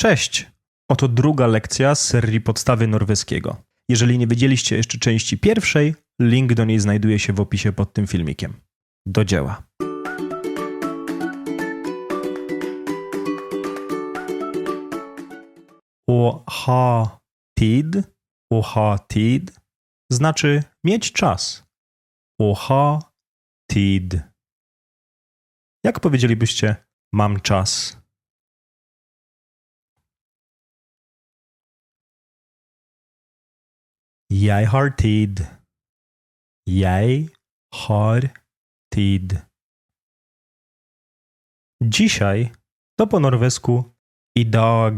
Cześć! Oto druga lekcja z serii podstawy norweskiego. Jeżeli nie wiedzieliście jeszcze części pierwszej, link do niej znajduje się w opisie pod tym filmikiem. Do dzieła. Å ha tid, å ha tid znaczy mieć czas. Å ha tid. Jak powiedzielibyście mam czas? Jeg har tid. Jeg har tid. Dzisiaj to po norwesku i dag.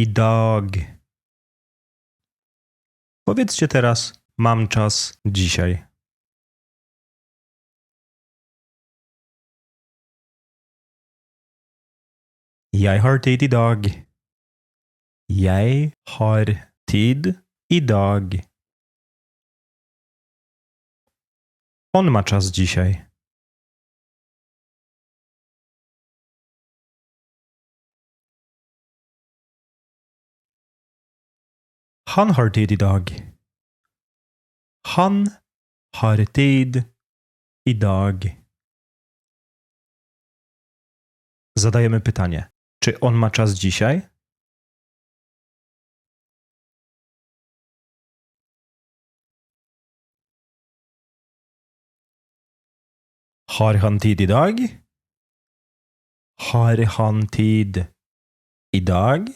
I dag. Powiedzcie teraz mam czas dzisiaj. Jeg har tid i dag. Jeg har tid i dag. On ma czas dzisiaj. Han har tid i dag. Han har tid i dag. Zadajemy pytanie: czy on ma czas dzisiaj? Har han tid i dag? Har han tid i dag?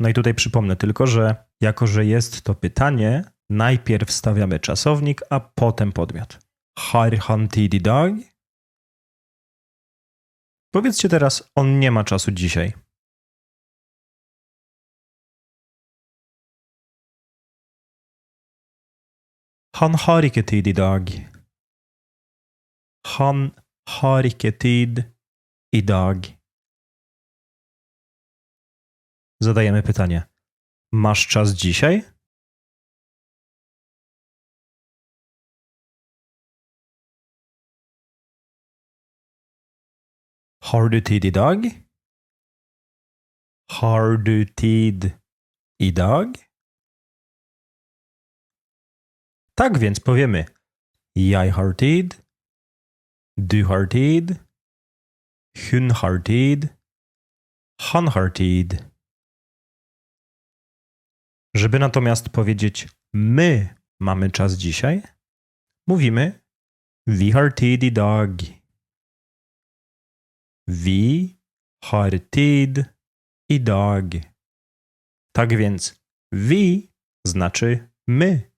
No i tutaj przypomnę tylko, że jako, że jest to pytanie, najpierw stawiamy czasownik, a potem podmiot. Har han tid i dag? Powiedzcie teraz, on nie ma czasu dzisiaj. Han har ikke tid i dag. Han har ikke tid i dag. Zadajemy pytanie. Masz czas dzisiaj? Har du tid i dag? Har du tid i dag? Tak więc powiemy Jeg har tid. Du har tid. Hun har tid. Han har tid. Żeby natomiast powiedzieć my mamy czas dzisiaj, mówimy Vi har tid i dag. Vi har tid i dag. Tak więc vi znaczy my.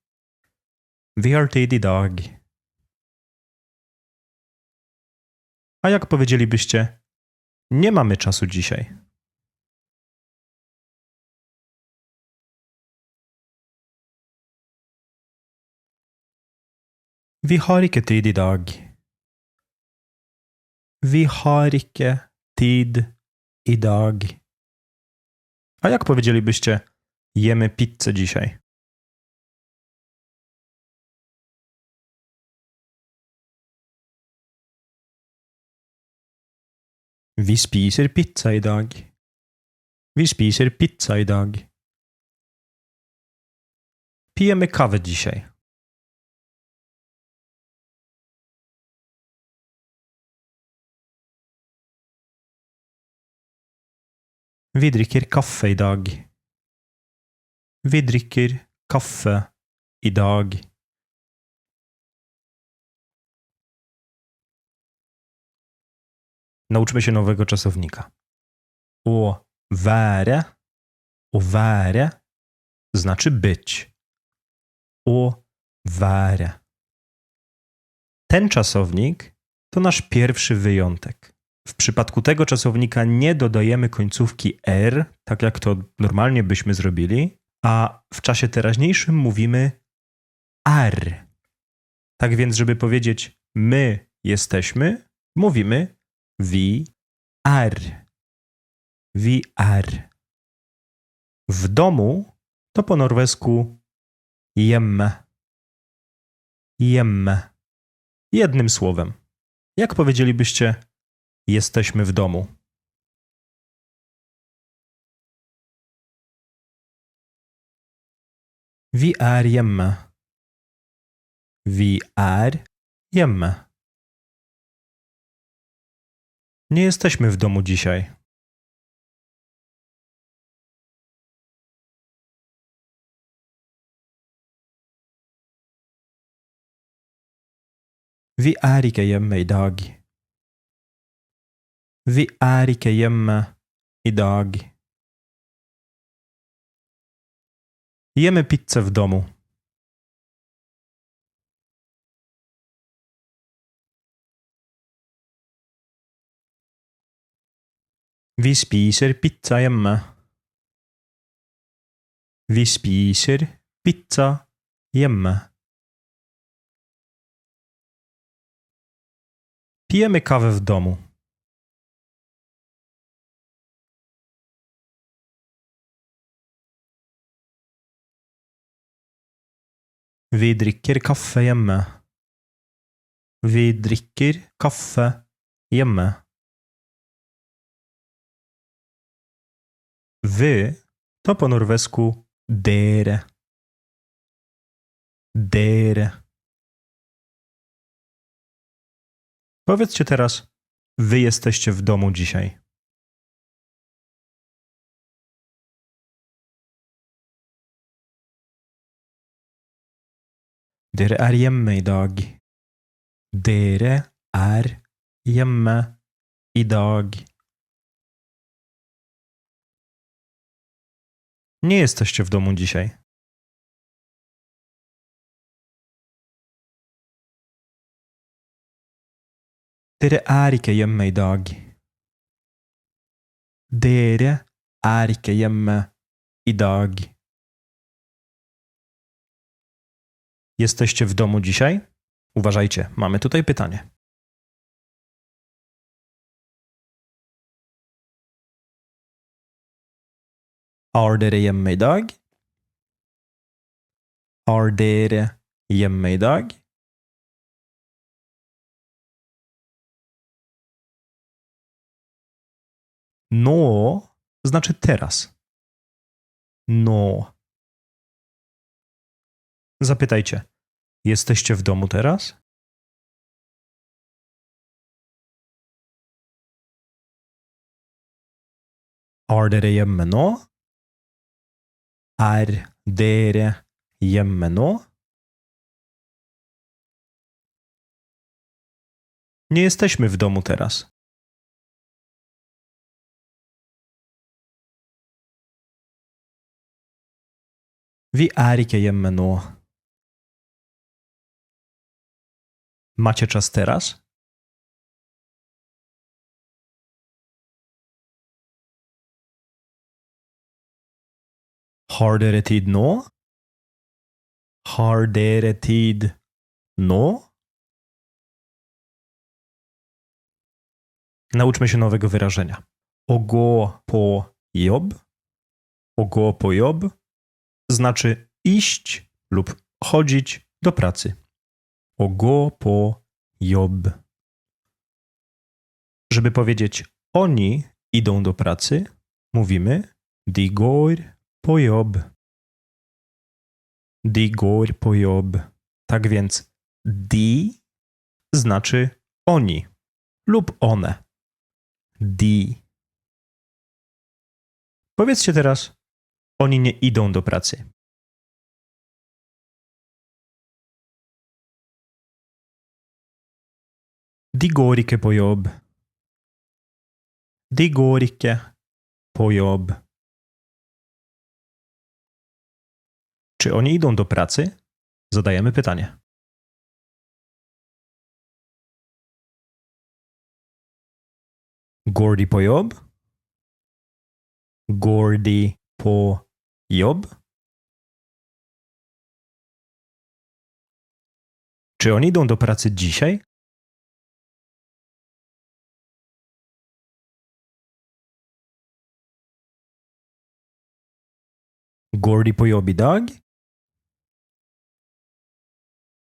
Vi har tid i dag. A jak powiedzielibyście, nie mamy czasu dzisiaj. Vi har ikke tid i dag. Vi har ikke tid i dag. A jak powiedzielibyście, jemy pizzę dzisiaj? Vi spiser pizza i dag. Vi spiser pizza i dag. Pijemy kawę. Vi drikker kaffe i dag. Vi drikker kaffe i dag. Nauczmy się nowego czasownika. Å være, znaczy być. Være. Ten czasownik to nasz pierwszy wyjątek. W przypadku tego czasownika nie dodajemy końcówki r, tak jak to normalnie byśmy zrobili, a w czasie teraźniejszym mówimy ar. Tak więc, żeby powiedzieć my jesteśmy, mówimy VR. VR. W domu to po norwesku jem. Jem. Jednym słowem. Jak powiedzielibyście, jesteśmy w domu? Vi er hjemme. Vi er hjemme. Nie jesteśmy w domu dzisiaj. Vi er ikke hjemme i dag. Vi er ikke hjemme i dag. Jemy pizzę w domu. Vi spiser pizza hjemme. Vi spiser pizza hjemme. Pijemy kawę w domu. Vi drikker kaffe hjemme. Vi drikker kaffe hjemme. Wy to po norwesku dere. Dere. Powiedzcie teraz, wy jesteście w domu dzisiaj. Dere er hjemme i dag. Dere er hjemme i dag. Nie jesteście w domu dzisiaj. Dere er ikke hjemme i dag. Dere er ikke hjemme i dag. Jesteście w domu dzisiaj? Uważajcie, mamy tutaj pytanie. Er dere hjemme i dag? Er dere hjemme i dag? No znaczy teraz. No. Zapytajcie, jesteście w domu teraz? Er dere hjemme nå? Er dere hjemme nå? Nie jesteśmy w domu teraz. Vi er ikke hjemme nå. Macie czas teraz? Har dere tid nå? Har dere tid nå? Nauczmy się nowego wyrażenia. Ogo po job. Ogo po job znaczy iść lub chodzić do pracy. Ogo po job. Żeby powiedzieć oni idą do pracy, mówimy de går på jobb. De går jobb. Tak więc de znaczy oni lub one. De. Powiedzcie teraz oni nie idą do pracy. De går ikke på jobb. De ikke. Czy oni idą do pracy? Zadajemy pytanie. Går de på jobb? Czy oni idą do pracy dzisiaj? Går de på jobb i dag?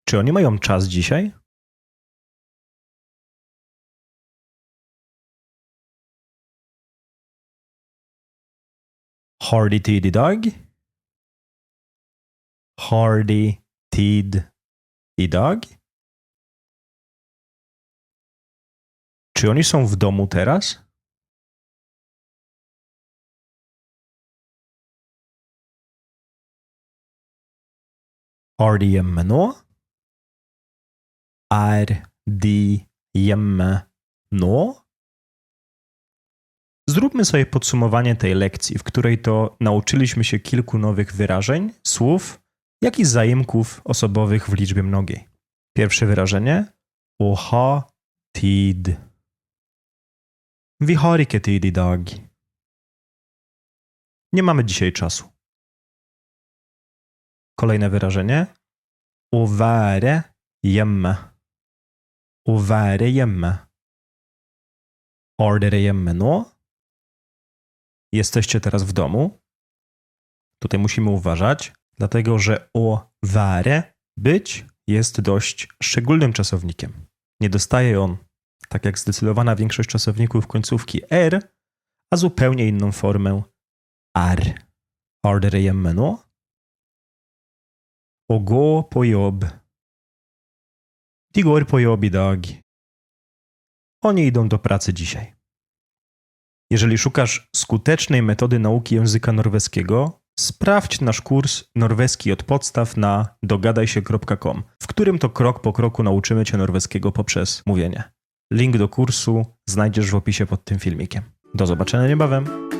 Czy oni mają czas dzisiaj? Har de tid i dag? Hardy, tid i dag? Czy oni są w domu teraz? Har de hjemme nå? Er de hjemme nå? Zróbmy sobie podsumowanie tej lekcji, w której to nauczyliśmy się kilku nowych wyrażeń, słów, jak i zaimków osobowych w liczbie mnogiej. Pierwsze wyrażenie å ha tid. Vi har ikke tid i dag. Nie mamy dzisiaj czasu. Kolejne wyrażenie å være hjemme. Å være hjemme. Er dere hjemme nå? Jesteście teraz w domu. Tutaj musimy uważać, dlatego że o ware być jest dość szczególnym czasownikiem. Nie dostaje on, tak jak zdecydowana większość czasowników końcówki r, a zupełnie inną formę ar. Har dere hjemme nå? Å gå på jobb. De går på jobb i dag. Oni idą do pracy dzisiaj. Jeżeli szukasz skutecznej metody nauki języka norweskiego, sprawdź nasz kurs norweski od podstaw na dogadajsie.com, w którym to krok po kroku nauczymy cię norweskiego poprzez mówienie. Link do kursu znajdziesz w opisie pod tym filmikiem. Do zobaczenia niebawem.